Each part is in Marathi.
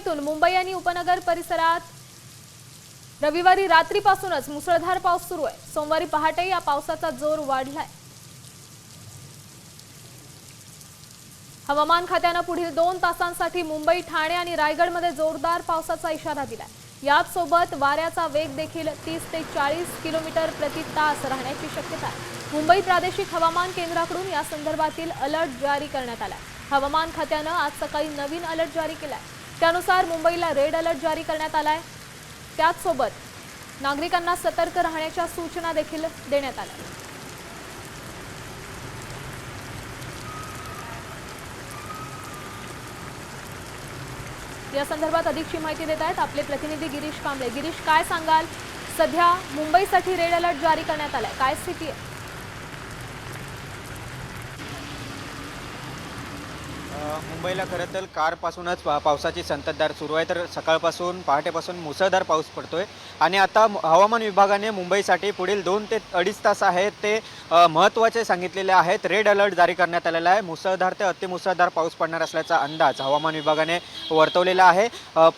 मुंबईतून मुंबई आणि उपनगर परिसरात रविवारी रात्रीपासूनच मुसळधार पाऊस सुरू आहे. सोमवारी पहाटे या पावसाचा जोर वाढलाय. हवामान खात्यानं पुढील दोन तासांसाठी मुंबई ठाणे आणि रायगडमध्ये जोरदार पावसाचा इशारा दिलाय. याच सोबत वाऱ्याचा वेग देखील तीस ते चाळीस किलोमीटर प्रति तास राहण्याची शक्यता आहे. मुंबई प्रादेशिक हवामान केंद्राकडून या संदर्भातील अलर्ट जारी करण्यात आलाय. हवामान खात्यानं आज सकाळी नवीन अलर्ट जारी केलाय. त्यानुसार मुंबईला रेड अलर्ट जारी करण्यात आलाय. त्याचसोबत नागरिकांना सतर्क राहण्याच्या सूचना देखील देण्यात आल्या. या संदर्भात अधिकची माहिती देत आहेत आपले प्रतिनिधी गिरीश कांबळे. गिरीश काय सांगाल? सध्या मुंबईसाठी रेड अलर्ट जारी करण्यात आलाय. काय स्थिती आहे? मुंबईला खरं तर कारपासूनच पा पावसाची संततधार सुरू आहे. तर सकाळपासून पहाटेपासून मुसळधार पाऊस पडतो आहे आणि आता हवामान विभागाने मुंबईसाठी पुढील दोन ते अडीच तास आहेत ते महत्त्वाचे सांगितलेले आहेत. रेड अलर्ट जारी करण्यात आलेला आहे. मुसळधार ते अतिमुसळधार पाऊस पडणार असल्याचा अंदाज हवामान विभागाने वर्तवलेला आहे.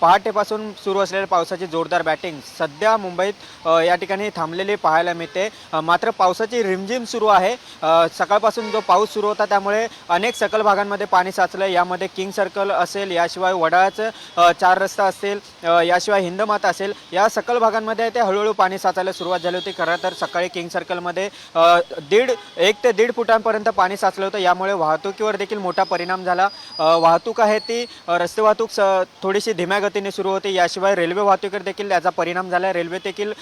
पहाटेपासून सुरू असलेल्या पावसाची जोरदार बॅटिंग सध्या मुंबईत या ठिकाणी थांबलेली पाहायला मिळते. मात्र पावसाची रिमझिम सुरू आहे. सकाळपासून जो पाऊस सुरू होता त्यामुळे अनेक सकल भागांमध्ये पाणी साचलं यामध्ये किंग सर्कल असेल याशिवाय वडाळाचं चार रस्ता असेल याशिवाय हिंदमाता असेल या सकल भागांमध्ये ते हळूहळू पाणी साचायला सुरुवात झाली होती. खरं तर सकाळी किंग सर्कलमध्ये दीड एक ते दीड फुटांपर्यंत पाणी साचलं होतं. यामुळे वाहतुकीवर देखील मोठा परिणाम झाला. वाहतूक आहे ती रस्ते वाहतूक स थोडीशी धीम्या गतीने सुरू होती. याशिवाय रेल्वे वाहतुकीवर देखील त्याचा परिणाम झाला. रेल्वे देखील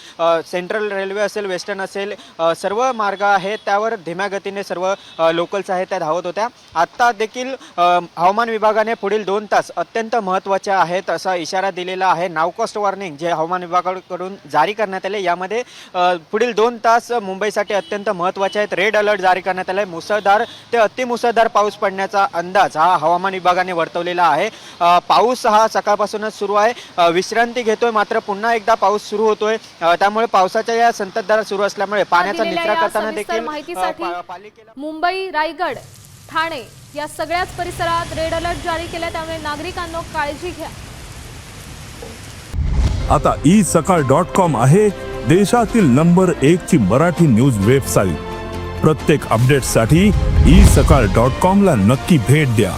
सेंट्रल रेल्वे असेल वेस्टर्न असेल सर्व मार्ग आहेत त्यावर धीम्या गतीने सर्व लोकल्स आहेत त्या धावत होत्या. आत्ता देखील हवामान विभागाने पुढील दोन तास अत्यंत महत्त्वाचे आहेत असा इशारा दिलेला आहे. नाव कॉस्ट वॉर्निंग जे हवामान विभागाकडून जारी करण्यात आले यामध्ये पुढील दोन तास मुंबईसाठी अत्यंत महत्त्वाचे आहेत. रेड अलर्ट जारी करण्यात आले मुसळधार ते अतिमुसळधार पाऊस पडण्याचा अंदाज हा हवामान विभागाने वर्तवलेला आहे. पाऊस हा सकाळपासूनच सुरू आहे. विश्रांती घेतोय मात्र पुन्हा एकदा पाऊस सुरू होतोय. त्यामुळे पावसाच्या या संततधार सुरू असल्यामुळे पाण्याचा निचरा करताना देखील मुंबई रायगड ठाणे या सगळ्याच परिसरात रेड अलर्ट जारी केला त्यामुळे नागरिकांनो काळजी घ्या. आता ई सकाळ डॉट कॉम आहे देशातील नंबर एक ची मराठी न्यूज वेबसाईट. प्रत्येक अपडेटसाठी ई सकाळ डॉट कॉम ला नक्की भेट द्या.